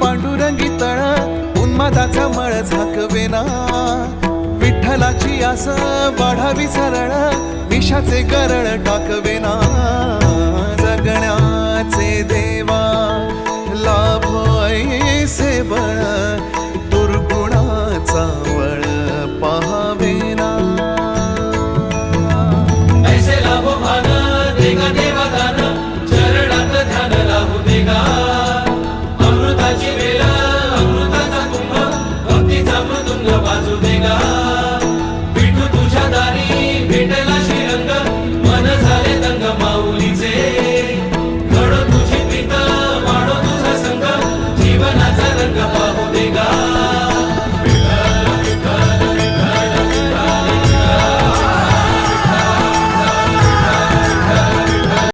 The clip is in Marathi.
पांडुरंगी तळ उन्मादाचा मळ झाकवेना. विठ्ठलाची आस वाढावी सरळ विषाचे गरळ टाकवेना. जगण्याचे देवा लाभ ऐसे बळ दुर्गुणाचा वळ पहावेना. ऐसे लाभ भान